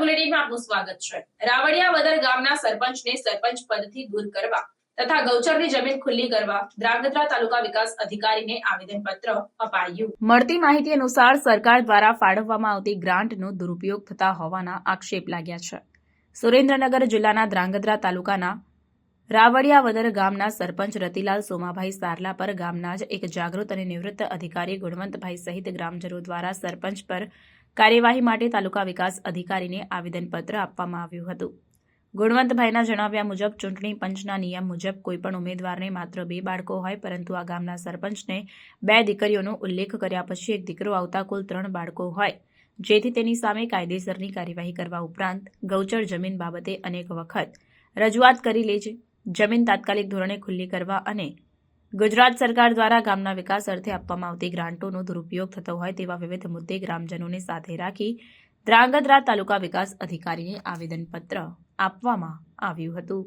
બુલેટિનમાં આપનું સ્વાગત છે. રાવડિયા વદર ગામના સરપંચને સરપંચ પદથી દૂર કરવા તથા ગૌચરની જમીન ખુલ્લી કરવા ધ્રાંગધ્રા તાલુકા વિકાસ અધિકારીને આવેદનપત્ર અપાયું. મળતી માહિતી અનુસાર સરકાર દ્વારા ફાળવવામાં આવતી ગ્રાન્ટનો દુરુપયોગ થતા હોવાના આક્ષેપ લાગ્યા છે. સુરેન્દ્રનગર જિલ્લાના ધ્રાંગધ્રા તાલુકાના રાવડિયા વદર ગામના સરપંચ રતિલાલ સોમાભાઈ સારલા પર ગામના જ એક જાગૃત અને નિવૃત્ત અધિકારી ગુણવંતભાઈ સહિત ગ્રામજનો દ્વારા સરપંચ પર કાર્યવાહી માટે તાલુકા વિકાસ અધિકારીને આવેદનપત્ર આપવામાં આવ્યું હતું. ગુણવંતભાઈના જણાવ્યા મુજબ, ચૂંટણી પંચના નિયમ મુજબ કોઈપણ ઉમેદવારને માત્ર બે બાળકો હોય, પરંતુ આ ગામના સરપંચને બે દીકરીઓનો ઉલ્લેખ કર્યા પછી એક દીકરો આવતા કુલ ત્રણ બાળકો હોય. જેથી તેની સામે કાયદેસરની કાર્યવાહી કરવા ઉપરાંત ગૌચર જમીન બાબતે અનેક વખત રજૂઆત કરી લે છે. જમીન તાત્કાલિક ધોરણે ખુલ્લી કરવા અને ગુજરાત સરકાર દ્વારા ગામના વિકાસ અર્થે આપવામાં આવતી ગ્રાન્ટોનો દુરુપયોગ થતો હોય તેવા વિવિધ મુદ્દે ગ્રામજનોને સાથે રાખી ધ્રાંગધ્રા તાલુકા વિકાસ અધિકારીને આવેદનપત્ર આપવામાં આવ્યું હતું.